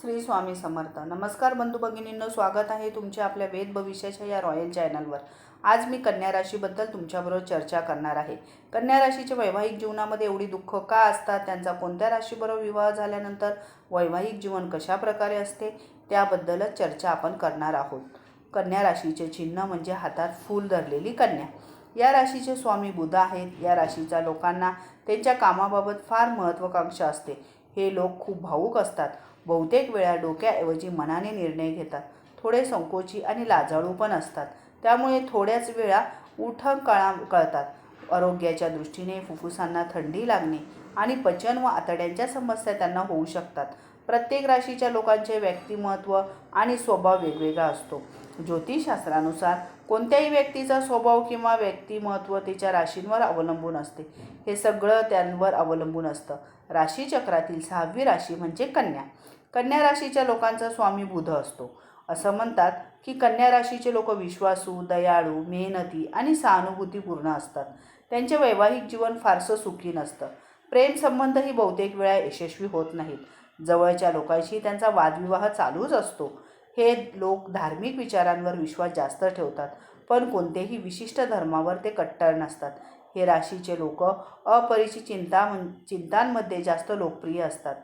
श्री स्वामी समर्थ. नमस्कार बंधू भगिनींनो स्वागत आहे तुमच्या आपल्या वेद भविष्याच्या या रॉयल चॅनलवर. आज मी कन्या राशीबद्दल तुमच्याबरोबर चर्चा करणार आहे. कन्या राशीच्या वैवाहिक जीवनामध्ये एवढी दुःख का असतात? त्यांचा कोणत्या राशीबरोबर विवाह झाल्यानंतर वैवाहिक जीवन कशा प्रकारे असते? त्याबद्दलच चर्चा आपण करणार आहोत. कन्या राशीचे चिन्ह म्हणजे हातात फूल धरलेली कन्या. या राशीचे स्वामी बुध आहेत. या राशीच्या लोकांना त्यांच्या कामाबाबत फार महत्त्वाकांक्षा असते. हे लोक खूप भावूक असतात. बहुतेक वेळा डोक्याऐवजी मनाने निर्णय घेतात. थोडे संकोची आणि लाजाळू पण असतात. त्यामुळे थोड्याच वेळा उठण कळा कळतात. आरोग्याच्या दृष्टीने फुफ्फुसांना थंडी लागणे आणि पचन व आतड्यांच्या समस्या त्यांना होऊ शकतात. प्रत्येक राशीच्या लोकांचे व्यक्तिमत्व आणि स्वभाव वेगवेगळा असतो. ज्योतिषशास्त्रानुसार कोणत्याही व्यक्तीचा स्वभाव किंवा व्यक्तिमत्व तिच्या राशींवर अवलंबून असते. हे सगळं त्यांवर अवलंबून असतं. राशीचक्रातील सहावी राशी म्हणजे कन्या. कन्या राशीच्या लोकांचा स्वामी बुध असतो. असं म्हणतात की कन्या राशीचे लोक विश्वासू दयाळू मेहनती आणि सहानुभूतीपूर्ण असतात. त्यांचे वैवाहिक जीवन फारसं सुखी नसतं. प्रेमसंबंधही बहुतेक वेळा यशस्वी होत नाहीत. जवळच्या लोकांशी त्यांचा वादविवाह चालूच असतो. हे लोक धार्मिक विचारांवर विश्वास जास्त ठेवतात पण कोणतेही विशिष्ट धर्मावर ते कट्टर नसतात. हे राशीचे लोक अपरिचित चिंता चिंतांमध्ये जास्त लोकप्रिय असतात.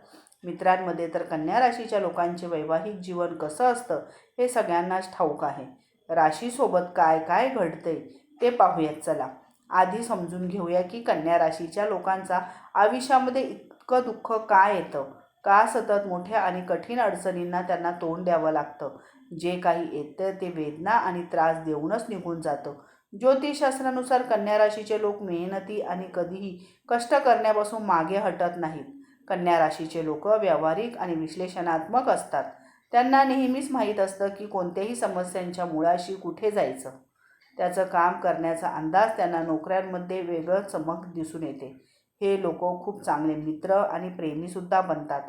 मित्रांमध्ये तर कन्या राशीच्या लोकांचे वैवाहिक जीवन कसं असतं हे सगळ्यांनाच ठाऊक आहे. राशीसोबत काय काय घडते ते पाहूयात चला. आधी समजून घेऊया की कन्या राशीच्या लोकांचा आयुष्यामध्ये इतकं दुःख का येतं? का सतत मोठ्या आणि कठीण अडचणींना त्यांना तोंड द्यावं लागतं? जे काही येतं ते वेदना आणि त्रास देऊनच निघून जातं. ज्योतिषशास्त्रानुसार कन्या राशीचे लोक मेहनती आणि कधीही कष्ट करण्यापासून मागे हटत नाहीत. कन्या राशीचे लोक व्यावहारिक आणि विश्लेषणात्मक असतात. त्यांना नेहमीच माहीत असतं की कोणत्याही समस्यांच्या मुळाशी कुठे जायचं. त्याचं काम करण्याचा अंदाज त्यांना नोकऱ्यांमध्ये वेगळं चमक दिसून येते. हे लोक खूप चांगले मित्र आणि प्रेमीसुद्धा बनतात.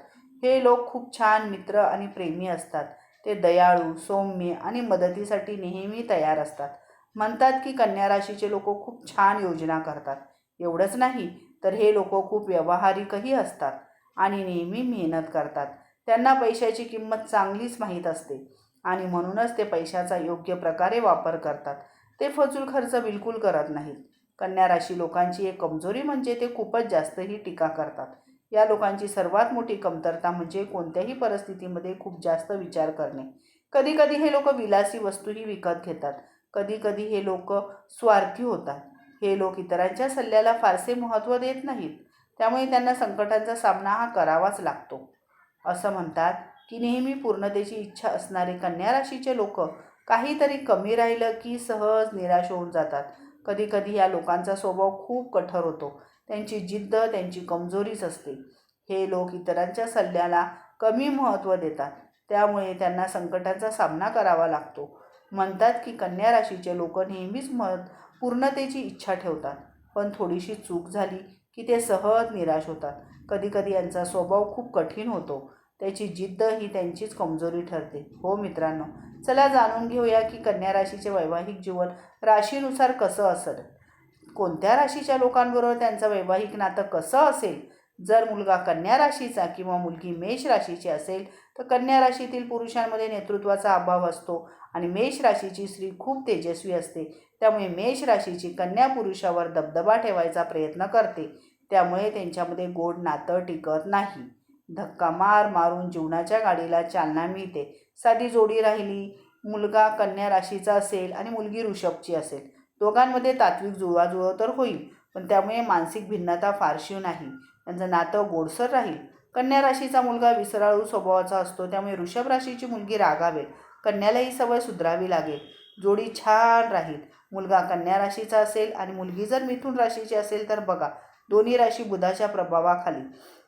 हे लोक खूप छान मित्र आणि प्रेमी असतात. ते दयाळू सौम्य आणि मदतीसाठी नेहमी तयार असतात. म्हणतात की कन्या राशीचे लोक खूप छान योजना करतात. एवढंच नाही तर हे लोक खूप व्यावहारिकही असतात आणि नेहमी मेहनत करतात. त्यांना पैशाची किंमत चांगलीच माहीत असते आणि म्हणूनच ते पैशाचा योग्य प्रकारे वापर करतात. ते फजूल खर्च बिलकुल करत नाहीत. कन्या राशी लोकांची एक कमजोरी म्हणजे ते खूपच जास्तही टीका करतात. या लोकांची सर्वात मोठी कमतरता म्हणजे कोणत्याही परिस्थितीमध्ये खूप जास्त विचार करणे. कधीकधी हे लोक विलासी वस्तूही विकत घेतात. कधीकधी हे लोक स्वार्थी होतात. हे लोक इतरांच्या सल्ल्याला फारसे महत्त्व देत नाहीत. त्यामुळे त्यांना संकटांचा सामना हा करावाच लागतो. असं म्हणतात की नेहमी पूर्णतेची इच्छा असणारे कन्या राशीचे लोक काहीतरी कमी राहिलं की सहज निराश होऊन जातात. कधीकधी या लोकांचा स्वभाव खूप कठोर होतो. त्यांची जिद्द त्यांची कमजोरीच असते. हे लोक इतरांच्या सल्ल्याला कमी महत्त्व देतात. त्यामुळे त्यांना संकटाचा सामना करावा लागतो. म्हणतात की कन्या राशीचे लोक नेहमीच मत पूर्णतेची इच्छा ठेवतात. पण थोडीशी चूक झाली की ते सहज निराश होतात. कधीकधी यांचा स्वभाव खूप कठीण होतो. त्याची जिद्द ही त्यांचीच कमजोरी ठरते. हो मित्रांनो चला जाणून घेऊया की कन्या राशीचे वैवाहिक जीवन राशीनुसार कसं असेल कोणत्या राशीच्या लोकांबरोबर त्यांचं वैवाहिक नातं कसं असेल? जर मुलगा कन्या राशीचा किंवा मुलगी मेष राशीची असेल तर कन्या राशीतील पुरुषांमध्ये नेतृत्वाचा अभाव असतो आणि मेष राशीची स्त्री खूप तेजस्वी असते. त्यामुळे मेष राशीची कन्या पुरुषावर दबदबा ठेवायचा प्रयत्न करते. त्यामुळे त्यांच्यामध्ये गोड नातं टिकत नाही. धक्का मार मारून जीवनाच्या गाडीला चालना मिळते. साधी जोडी राहिली मुलगा कन्या राशीचा असेल आणि मुलगी ऋषभची असेल. दोघांमध्ये तात्विक जुळवाजुळव तर होईल पण त्यामुळे मानसिक भिन्नता फारशी नाही. त्यांचं नातं गोडसर राहील. कन्या राशीचा मुलगा विसराळू स्वभावाचा असतो त्यामुळे ऋषभ राशीची मुलगी रागावेल. कन्याला ही सवय सुधरावी लागेल. जोडी छान राहील. मुलगा कन्या राशीचा असेल आणि मुलगी जर मिथुन राशीची असेल तर बघा दोन्ही राशी बुधाच्या प्रभावाखाली.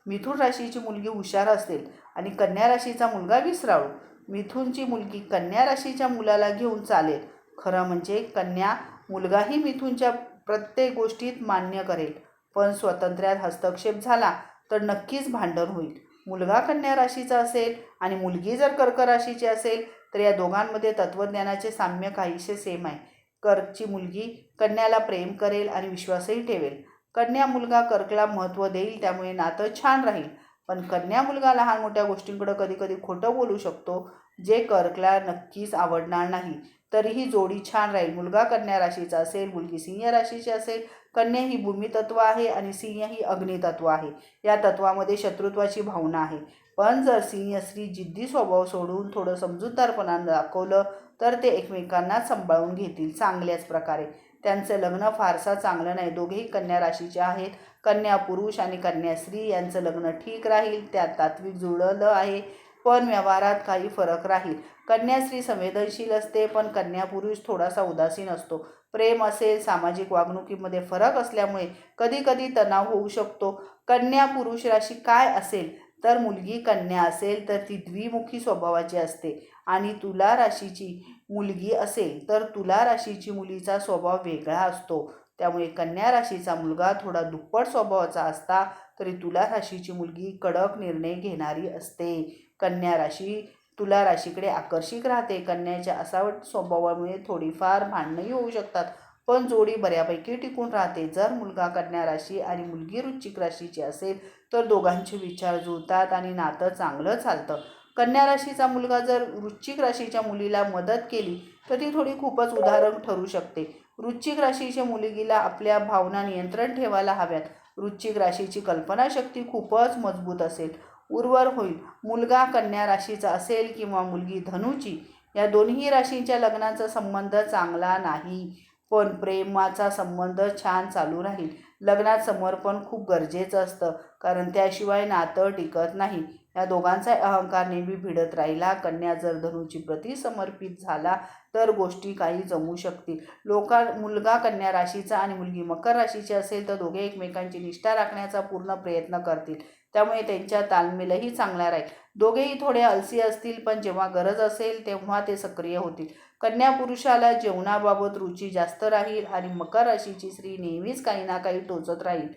मिथुन राशीची मुलगी हुशार असेल आणि कन्या राशीचा मुलगा विसराळू मिथुनची मुलगी कन्या राशीच्या मुलाला घेऊन चालेल. खरं म्हणजे कन्या मुलगाही मिथुनच्या प्रत्येक गोष्टीत मान्य करेल. पण स्वातंत्र्यात हस्तक्षेप झाला तर नक्कीच भांडण होईल. मुलगा कन्या राशीचा असेल आणि मुलगी जर कर्क राशीची असेल तर या दोघांमध्ये तत्त्वज्ञानाचे साम्य काहीसे सेम आहे. कर्कची मुलगी कन्याला प्रेम करेल आणि विश्वासही ठेवेल. कन्या मुलगा कर्कला महत्त्व देईल त्यामुळे नातं छान राहील. पण कन्या मुलगा लहान मोठ्या गोष्टींकडं कधी कधी खोटं बोलू शकतो जे कर्कला नक्कीच आवडणार नाही. तरीही जोडी छान राहील. मुलगा कन्या राशीचा असेल मुलगी सिंह राशीची असेल कन्या ही भूमितत्व आहे आणि सिंह ही अग्नितत्व आहे. या तत्वामध्ये शत्रुत्वाची भावना आहे. पण जर सिंह स्त्री जिद्दी स्वभाव सोडून थोडं समजूतदारपणा दाखवलं तर ते एकमेकांना सांभाळून घेतील चांगल्याच प्रकारे. त्यांचं लग्न फारसा चांगलं नाही. दोघेही कन्या राशीचे आहेत. कन्या पुरुष आणि कन्या स्त्री यांचं लग्न ठीक राहील. त्यात तात्विक जुळलं आहे. पण व्यवहारात काही फरक राहील. कन्या स्त्री संवेदनशील असते पण कन्या पुरुष थोडासा उदासीन असतो. प्रेम असेल सामाजिक वागणुकीमध्ये फरक असल्यामुळे कधीकधी तणाव होऊ शकतो. कन्या पुरुष राशी काय असेल? तर मुलगी कन्या असेल तर ती द्विमुखी स्वभावाची असते. आणि तुला राशीची मुलगी असेल तर तुला राशीची मुलीचा स्वभाव वेगळा असतो. त्यामुळे कन्या राशीचा मुलगा थोडा दुप्पट स्वभावाचा असता तरी तुला राशीची मुलगी कडक निर्णय घेणारी असते. कन्या राशी तुला राशीकडे आकर्षिक राहते. कन्याच्या असावट स्वभावामुळे थोडीफार भांडणंही होऊ शकतात पण जोडी बऱ्यापैकी टिकून राहते. जर मुलगा कन्या राशी आणि मुलगी रुचिक राशीची असेल तर दोघांचे विचार जुळतात आणि नातं चांगलं चालतं. कन्या राशीचा मुलगा जर वृश्चिक राशीच्या मुलीला मदत केली तर ती थोडी खूपच उदाहरण ठरू शकते. वृश्चिक राशीच्या मुलगीला आपल्या भावना नियंत्रण ठेवायला हव्यात. वृश्चिक राशीची कल्पनाशक्ती खूपच मजबूत असेल. उर्वर होईल. मुलगा कन्या राशीचा असेल किंवा मुलगी धनुची या दोन्ही राशींच्या लग्नाचा संबंध चांगला नाही. पण प्रेमाचा संबंध छान चालू राहील. लग्नात समर्पण खूप गरजेचं असतं कारण त्याशिवाय नातं टिकत नाही. या दोघांचा अहंकार नेहमी भिडत राहिला. कन्या जर धनुची प्रति समर्पित झाला तर गोष्टी काही जमू शकतील. लोका मुलगा कन्या राशीचा आणि मुलगी मकर राशीची असेल तर दोघे एकमेकांची निष्ठा राखण्याचा पूर्ण प्रयत्न करतील. त्यामुळे त्यांच्या तालमेलही चांगला राहील. दोघेही थोडे अलसी असतील पण जेव्हा गरज असेल तेव्हा ते सक्रिय होतील. कन्या पुरुषाला जेवणाबाबत रुची जास्त राहील आणि मकर राशीची स्त्री नेहमीच काही ना काही टोचत राहील.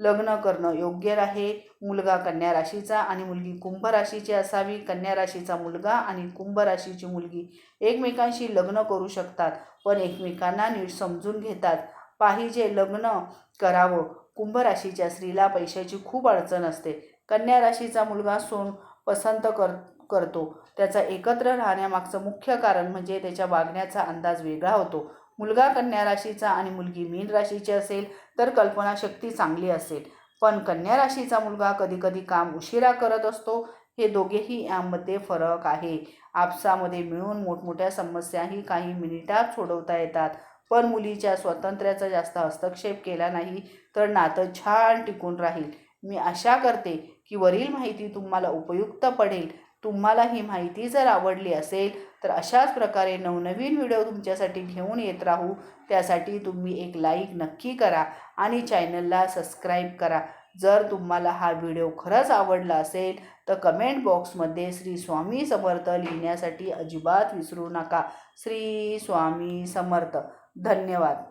लग्न करणं योग्य आहे मुलगा कन्या राशीचा आणि मुलगी कुंभ राशीची असावी. कन्या राशीचा मुलगा आणि कुंभ राशीची मुलगी एकमेकांशी लग्न करू शकतात पण एकमेकांना नीट समजून घेतात. पाहिजे लग्न करावं. कुंभ राशीच्या स्त्रीला पैशाची खूप अडचण असते. कन्या राशीचा मुलगा सोन पसंत कर करतो. त्याचा एकत्र राहण्यामागचं मुख्य कारण म्हणजे त्याच्या वागण्याचा अंदाज वेगळा होतो. मुलगा कन्या राशीचा आणि मुलगी मीन राशीची असेल तर कल्पनाशक्ती चांगली असेल. पण कन्या राशीचा मुलगा कधीकधी काम उशिरा करत असतो हे दोघेही यामध्ये फरक आहे. आपसामध्ये मिळून मोठमोठ्या समस्याही काही मिनिटात सोडवता येतात. पण मुलीच्या स्वातंत्र्याचा जास्त हस्तक्षेप केला नाही तर नातं छान टिकून राहील. मी आशा करते की वरील माहिती तुम्हाला उपयुक्त पडेल. तुम्हाला ही माहिती जर आवडली असेल तर अशाच प्रकारे नवनवीन व्हिडिओ तुमच्यासाठी घेऊन येत राहू. त्यासाठी तुम्ही एक लाईक नक्की करा आणि चॅनलला सबस्क्राईब करा. जर तुम्हाला हा व्हिडिओ खरंच आवडला असेल तर कमेंट बॉक्समध्ये श्री स्वामी समर्थ लिहिण्यासाठी अजिबात विसरू नका. श्री स्वामी समर्थ. धन्यवाद.